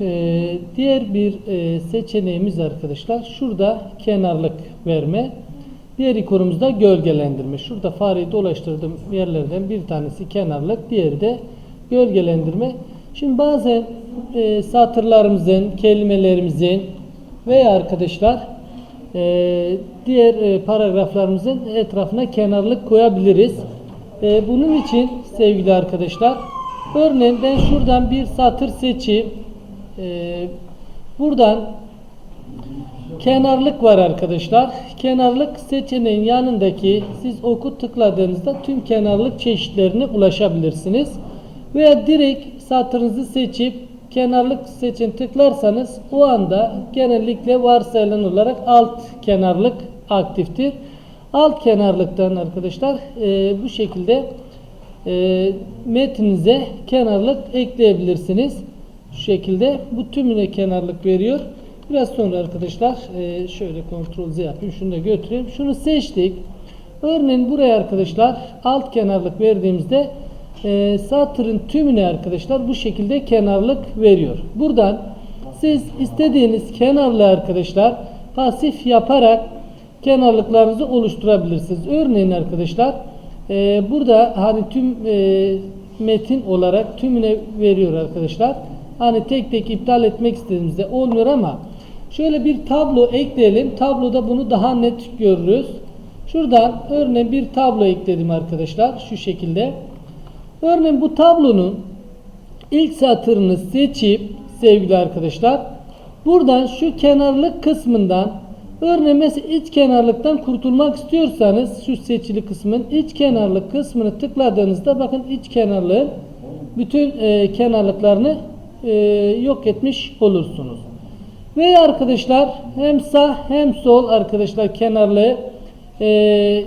e, diğer bir e, seçeneğimiz arkadaşlar şurada kenarlık verme. Diğer ikonumuzda gölgelendirme. Şurada fareyi dolaştırdığım yerlerden bir tanesi kenarlık, diğeri de gölgelendirme. Şimdi bazen e, satırlarımızın, kelimelerimizin veya arkadaşlar e, diğer e, paragraflarımızın etrafına kenarlık koyabiliriz. E, bunun için sevgili arkadaşlar örneğin ben şuradan bir satır seçip e, buradan kenarlık var arkadaşlar. Kenarlık seçeneğin yanındaki siz oku tıkladığınızda tüm kenarlık çeşitlerine ulaşabilirsiniz. Veya direkt satırınızı seçip kenarlık seçin tıklarsanız o anda genellikle varsayılan olarak alt kenarlık aktiftir. Alt kenarlıktan arkadaşlar e, bu şekilde e, metninize kenarlık ekleyebilirsiniz. Şekilde bu tümüne kenarlık veriyor. Biraz sonra arkadaşlar e, şöyle kontrol Z yapayım. Şunu da götüreyim. Şunu seçtik. Örneğin buraya arkadaşlar alt kenarlık verdiğimizde e, satırın tümüne arkadaşlar bu şekilde kenarlık veriyor. Buradan siz istediğiniz kenarlı arkadaşlar pasif yaparak kenarlıklarınızı oluşturabilirsiniz. Örneğin arkadaşlar e, burada hani tüm e, metin olarak tümüne veriyor arkadaşlar. Hani tek tek iptal etmek istediğimizde olmuyor ama şöyle bir tablo ekleyelim. Tabloda bunu daha net görürüz. Şuradan örneğin bir tablo ekledim arkadaşlar. Şu şekilde. Örneğin bu tablonun ilk satırını seçip sevgili arkadaşlar buradan şu kenarlık kısmından örneğin mesela iç kenarlıktan kurtulmak istiyorsanız şu seçili kısmın iç kenarlık kısmını tıkladığınızda bakın iç kenarlığın bütün e, kenarlıklarını e, yok etmiş olursunuz. Ve arkadaşlar hem sağ hem sol arkadaşlar kenarlığı e,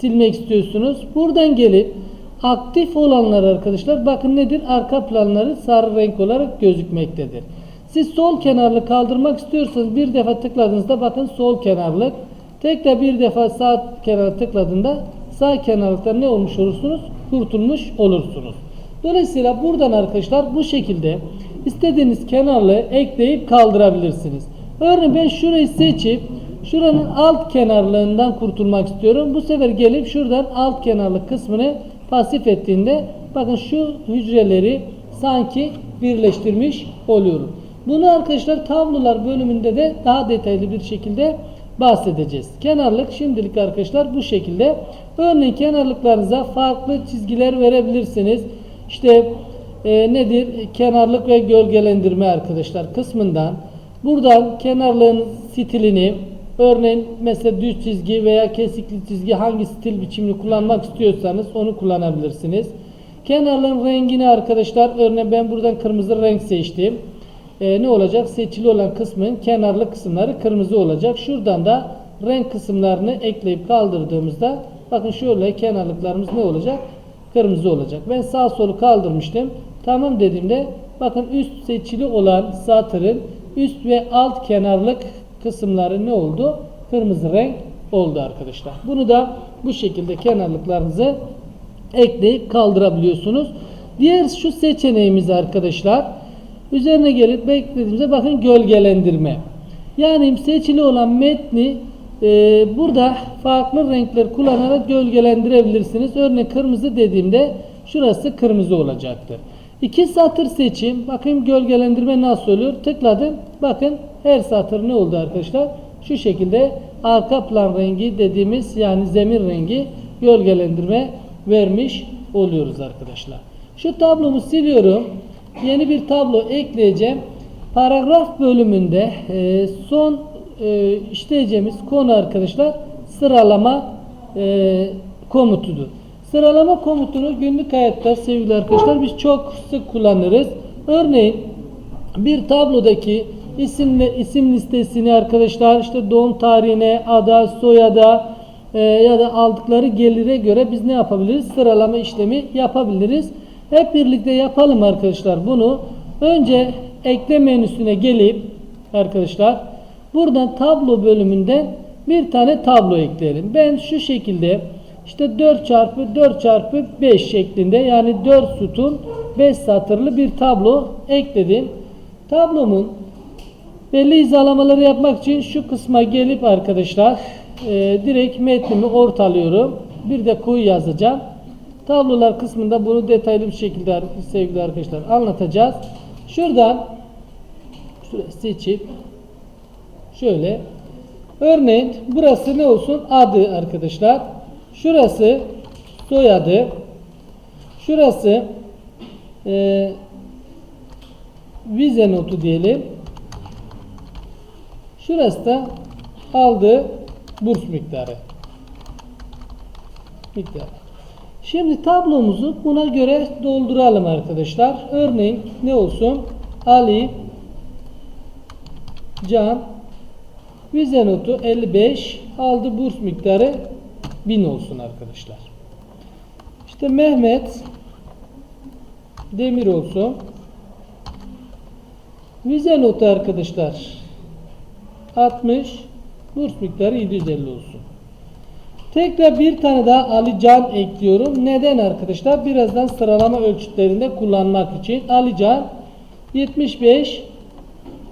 silmek istiyorsunuz. Buradan gelip aktif olanlar arkadaşlar bakın nedir? Arka planları sarı renk olarak gözükmektedir. Siz sol kenarlı kaldırmak istiyorsanız bir defa tıkladığınızda bakın sol kenarlık. Tekrar bir defa sağ kenara tıkladığında sağ kenarlıktan ne olmuş olursunuz? Kurtulmuş olursunuz. Dolayısıyla buradan arkadaşlar bu şekilde istediğiniz kenarlığı ekleyip kaldırabilirsiniz. Örneğin ben şurayı seçip şuranın alt kenarlığından kurtulmak istiyorum. Bu sefer gelip şuradan alt kenarlık kısmını pasif ettiğinde bakın şu hücreleri sanki birleştirmiş oluyorum. Bunu arkadaşlar tablolar bölümünde de daha detaylı bir şekilde bahsedeceğiz. Kenarlık şimdilik arkadaşlar bu şekilde. Örneğin kenarlıklarınıza farklı çizgiler verebilirsiniz. İşte e, nedir? Kenarlık ve gölgelendirme arkadaşlar kısmından buradan kenarlığın stilini örneğin mesela düz çizgi veya kesikli çizgi hangi stil biçimini kullanmak istiyorsanız onu kullanabilirsiniz. Kenarlığın rengini arkadaşlar örneğin ben buradan kırmızı renk seçtim. E, ne olacak? Seçili olan kısmın kenarlı kısımları kırmızı olacak. Şuradan da renk kısımlarını ekleyip kaldırdığımızda bakın şöyle kenarlıklarımız ne olacak? Kırmızı olacak. Ben sağ solu kaldırmıştım. Tamam dediğimde bakın üst seçili olan satırın üst ve alt kenarlık kısımları ne oldu? Kırmızı renk oldu arkadaşlar. Bunu da bu şekilde kenarlıklarınızı ekleyip kaldırabiliyorsunuz. Diğer şu seçeneğimiz arkadaşlar üzerine gelip beklediğimizde bakın gölgelendirme. Yani seçili olan metni burada farklı renkler kullanarak gölgelendirebilirsiniz. Örneğin kırmızı dediğimde şurası kırmızı olacaktır. İki satır seçim. Bakın gölgelendirme nasıl oluyor? Tıkladım. Bakın her satır ne oldu arkadaşlar? Şu şekilde arka plan rengi dediğimiz yani zemin rengi gölgelendirme vermiş oluyoruz arkadaşlar. Şu tablomu siliyorum. Yeni bir tablo ekleyeceğim. Paragraf bölümünde e, son e, işleyeceğimiz konu arkadaşlar sıralama e, komutudur. Sıralama komutunu günlük hayatta sevgili arkadaşlar biz çok sık kullanırız. Örneğin bir tablodaki isim, isim listesini arkadaşlar işte doğum tarihine, ada, soyada e, ya da aldıkları gelire göre biz ne yapabiliriz? Sıralama işlemi yapabiliriz. Hep birlikte yapalım arkadaşlar bunu. Önce ekle menüsüne gelip arkadaşlar buradan tablo bölümünden bir tane tablo ekleyelim. Ben şu şekilde işte 4 çarpı 4 çarpı 5 şeklinde yani 4 sütun 5 satırlı bir tablo ekledim. Tablomun belli hizalamaları yapmak için şu kısma gelip arkadaşlar e, direkt metnimi ortalıyorum. Bir de kuyu yazacağım. Tablolar kısmında bunu detaylı bir şekilde sevgili arkadaşlar anlatacağız. Şuradan şurayı seçip şöyle örneğin burası ne olsun adı arkadaşlar. Şurası soyadı. Şurası e, vize notu diyelim. Şurası da aldığı burs miktarı. Miktarı. Şimdi tablomuzu buna göre dolduralım arkadaşlar. Örneğin ne olsun? Ali Can vize notu 55 aldı burs miktarı 1000 olsun arkadaşlar. İşte Mehmet Demir olsun. Vize notu arkadaşlar 60 burs miktarı 750 olsun. Tekrar bir tane daha Ali Can ekliyorum. Neden arkadaşlar? Birazdan sıralama ölçütlerinde kullanmak için. Ali Can 75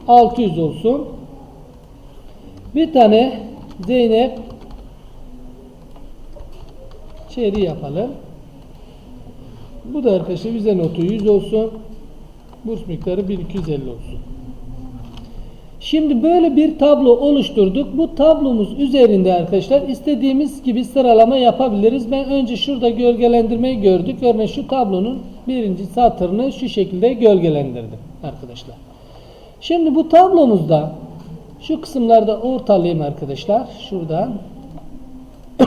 600 olsun. Bir tane Zeynep çeri yapalım. Bu da arkadaşlar vize notu 100 olsun. Burs miktarı 1250 olsun. Şimdi böyle bir tablo oluşturduk. Bu tablomuz üzerinde arkadaşlar istediğimiz gibi sıralama yapabiliriz. Ben önce şurada gölgelendirmeyi gördük. Örneğin şu tablonun birinci satırını şu şekilde gölgelendirdim arkadaşlar. Şimdi bu tablomuzda şu kısımlarda ortalayayım arkadaşlar. Şuradan.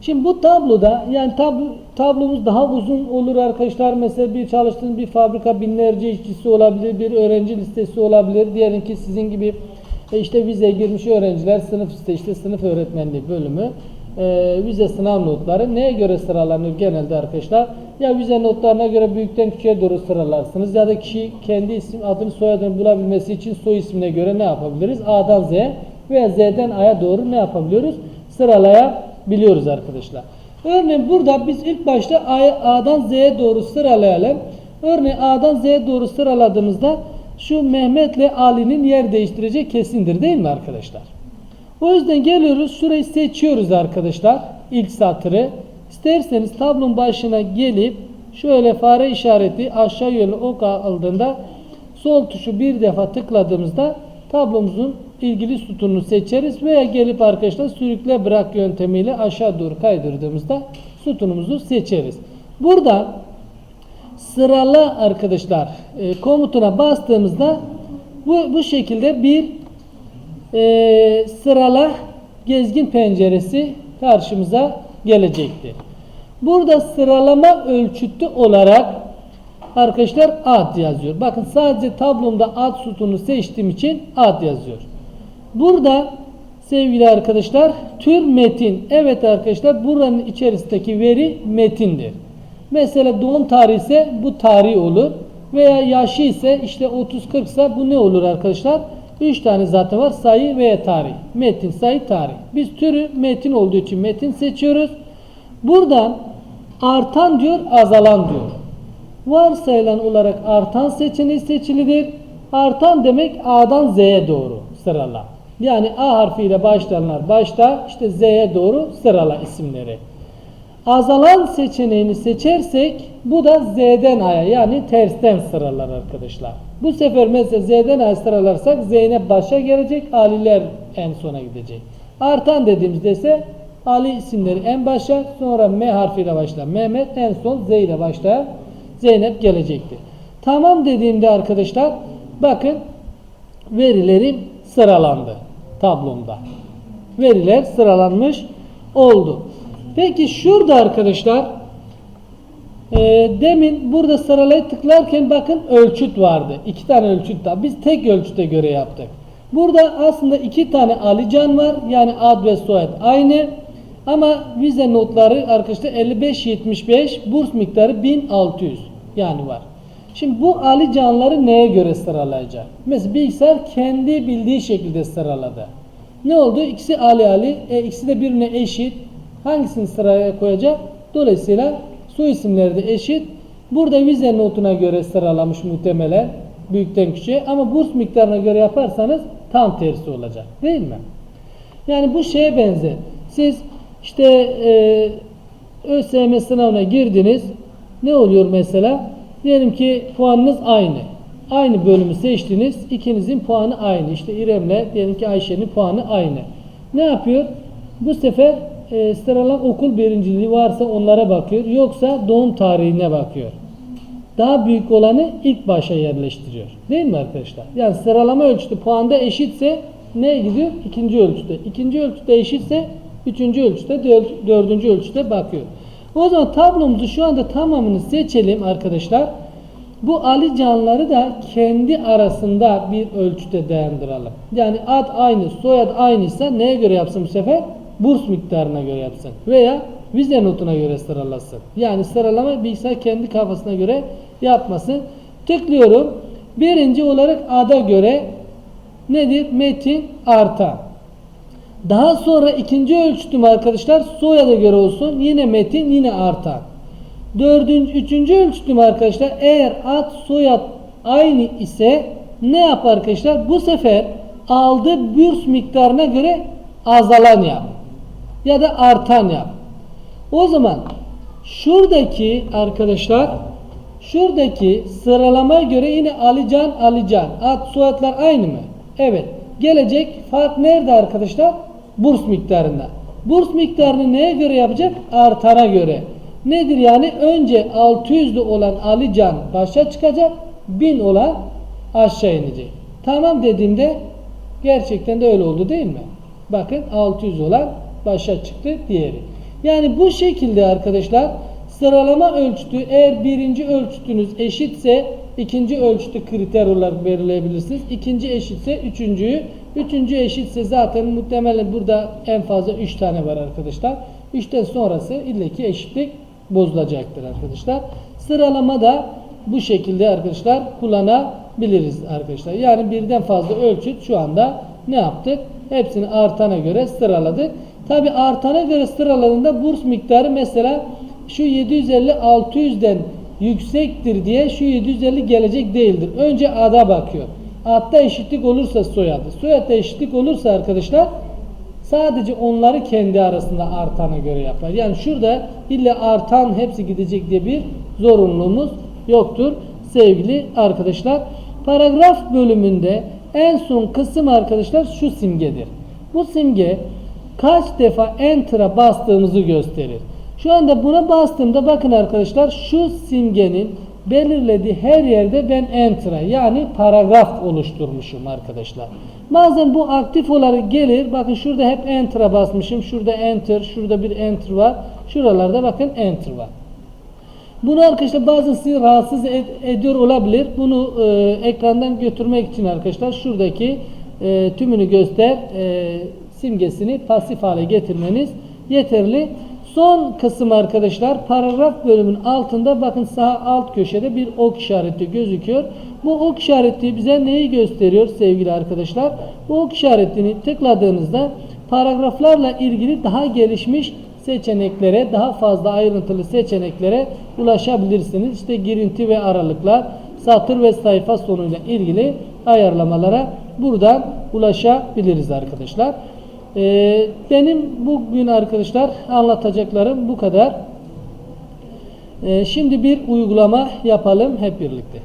Şimdi bu tabloda yani tablo, tablomuz daha uzun olur arkadaşlar. Mesela bir çalıştığınız bir fabrika binlerce işçisi olabilir, bir öğrenci listesi olabilir. Diyelim ki sizin gibi e, işte vize girmiş öğrenciler sınıf işte, işte sınıf öğretmenliği bölümü e, vize sınav notları neye göre sıralanır genelde arkadaşlar? Ya vize notlarına göre büyükten küçüğe doğru sıralarsınız ya da kişi kendi isim adını soyadını bulabilmesi için soy ismine göre ne yapabiliriz? A'dan Z veya Z'den A'ya doğru ne yapabiliyoruz? Sıralayabiliyoruz arkadaşlar. Örneğin burada biz ilk başta A'dan Z'ye doğru sıralayalım. Örneğin A'dan Z'ye doğru sıraladığımızda şu Mehmet'le Ali'nin yer değiştireceği kesindir değil mi arkadaşlar? O yüzden geliyoruz şurayı seçiyoruz arkadaşlar. ilk satırı. İsterseniz tablonun başına gelip şöyle fare işareti aşağı yönlü ok aldığında sol tuşu bir defa tıkladığımızda tablomuzun ilgili sütununu seçeriz veya gelip arkadaşlar sürükle bırak yöntemiyle aşağı doğru kaydırdığımızda sütunumuzu seçeriz. Burada sırala arkadaşlar e, komutuna bastığımızda bu, bu şekilde bir e, sırala gezgin penceresi karşımıza gelecektir. Burada sıralama ölçütü olarak arkadaşlar ad yazıyor. Bakın sadece tablomda ad sütunu seçtiğim için ad yazıyor. Burada sevgili arkadaşlar tür metin. Evet arkadaşlar buranın içerisindeki veri metindir. Mesela doğum tarihi ise bu tarih olur. Veya yaşı ise işte 30-40 ise bu ne olur arkadaşlar? 3 tane zaten var sayı veya tarih. Metin, sayı, tarih. Biz türü metin olduğu için metin seçiyoruz. Buradan artan diyor, azalan diyor. Varsayılan olarak artan seçeneği seçilidir. Artan demek A'dan Z'ye doğru sırala. Yani A harfiyle başlayanlar başta işte Z'ye doğru sırala isimleri. Azalan seçeneğini seçersek bu da Z'den A'ya yani tersten sıralar arkadaşlar. Bu sefer mesela Z'den A'ya sıralarsak Zeynep başa gelecek, Aliler en sona gidecek. Artan dediğimizde ise Ali isimleri en başa sonra M harfiyle başlayan Mehmet en son Z ile başlayan Zeynep gelecektir. Tamam dediğimde arkadaşlar bakın verilerim sıralandı tablomda. Veriler sıralanmış oldu. Peki şurada arkadaşlar e, demin burada sıralaya tıklarken bakın ölçüt vardı. İki tane ölçüt daha. Biz tek ölçüte göre yaptık. Burada aslında iki tane Alican var. Yani ad ve soyad aynı. Ama vize notları arkadaşlar 55-75 burs miktarı 1600 yani var. Şimdi bu Ali canları neye göre sıralayacak? Mesela bilgisayar kendi bildiği şekilde sıraladı. Ne oldu? İkisi Ali Ali. E, ikisi de birbirine eşit. Hangisini sıraya koyacak? Dolayısıyla soy isimleri de eşit. Burada vize notuna göre sıralamış muhtemelen. Büyükten küçüğe ama burs miktarına göre yaparsanız tam tersi olacak. Değil mi? Yani bu şeye benzer. Siz işte e, ÖSYM sınavına girdiniz. Ne oluyor mesela? Diyelim ki puanınız aynı. Aynı bölümü seçtiniz. İkinizin puanı aynı. İşte İrem'le diyelim ki Ayşe'nin puanı aynı. Ne yapıyor? Bu sefer e, sıralan okul birinciliği varsa onlara bakıyor. Yoksa doğum tarihine bakıyor. Daha büyük olanı ilk başa yerleştiriyor. Değil mi arkadaşlar? Yani sıralama ölçütü puanda eşitse ne gidiyor? İkinci ölçüde. İkinci ölçüde eşitse üçüncü ölçüde, dör- dördüncü ölçüde bakıyor. O zaman tablomuzu şu anda tamamını seçelim arkadaşlar. Bu Ali Canları da kendi arasında bir ölçüde dayandıralım. Yani ad aynı, soyad aynıysa neye göre yapsın bu sefer? Burs miktarına göre yapsın. Veya vize notuna göre sıralasın. Yani sıralama bilgisayar kendi kafasına göre yapmasın. Tıklıyorum. Birinci olarak ada göre nedir? Metin artan. Daha sonra ikinci ölçütüm arkadaşlar soyada göre olsun. Yine metin yine artan. Dördüncü, üçüncü ölçütüm arkadaşlar eğer ad soyad aynı ise ne yap arkadaşlar? Bu sefer aldığı burs miktarına göre azalan yap. Ya da artan yap. O zaman şuradaki arkadaşlar şuradaki sıralamaya göre yine Alican Alican ad soyadlar aynı mı? Evet. Gelecek fark nerede arkadaşlar? Burs miktarında. Burs miktarını neye göre yapacak? Artana göre. Nedir yani? Önce 600'lü olan Alican başa çıkacak. 1000 olan aşağı inecek. Tamam dediğimde gerçekten de öyle oldu değil mi? Bakın 600 olan başa çıktı diğeri. Yani bu şekilde arkadaşlar sıralama ölçütü eğer birinci ölçütünüz eşitse ikinci ölçütü kriter olarak belirleyebilirsiniz. İkinci eşitse üçüncüyü. Üçüncü eşitse zaten muhtemelen burada en fazla 3 tane var arkadaşlar. 3'ten sonrası illeki eşitlik bozulacaktır arkadaşlar. Sıralama da bu şekilde arkadaşlar kullanabiliriz arkadaşlar. Yani birden fazla ölçüt şu anda ne yaptık? Hepsini artana göre sıraladık. Tabi artana göre sıraladığında burs miktarı mesela şu 750 600'den yüksektir diye şu 750 gelecek değildir. Önce ada bakıyor. Adda eşitlik olursa soyadı. Soyadda eşitlik olursa arkadaşlar sadece onları kendi arasında artana göre yapar. Yani şurada illa artan hepsi gidecek diye bir zorunluluğumuz yoktur sevgili arkadaşlar. Paragraf bölümünde en son kısım arkadaşlar şu simgedir. Bu simge kaç defa enter'a bastığımızı gösterir. Şu anda buna bastığımda bakın arkadaşlar şu simgenin belirlediği her yerde ben enter'a yani paragraf oluşturmuşum arkadaşlar. Bazen bu aktif olarak gelir. Bakın şurada hep enter'a basmışım. Şurada enter, şurada bir enter var. Şuralarda bakın enter var. Bunu arkadaşlar bazen sizi rahatsız ed- ediyor olabilir. Bunu e, ekrandan götürmek için arkadaşlar şuradaki e, tümünü göster e, simgesini pasif hale getirmeniz yeterli. Son kısım arkadaşlar paragraf bölümün altında bakın sağ alt köşede bir ok işareti gözüküyor. Bu ok işareti bize neyi gösteriyor sevgili arkadaşlar? Bu ok işaretini tıkladığınızda paragraflarla ilgili daha gelişmiş seçeneklere, daha fazla ayrıntılı seçeneklere ulaşabilirsiniz. İşte girinti ve aralıklar, satır ve sayfa sonuyla ilgili ayarlamalara buradan ulaşabiliriz arkadaşlar. Ee, benim bugün arkadaşlar anlatacaklarım bu kadar. Ee, şimdi bir uygulama yapalım hep birlikte.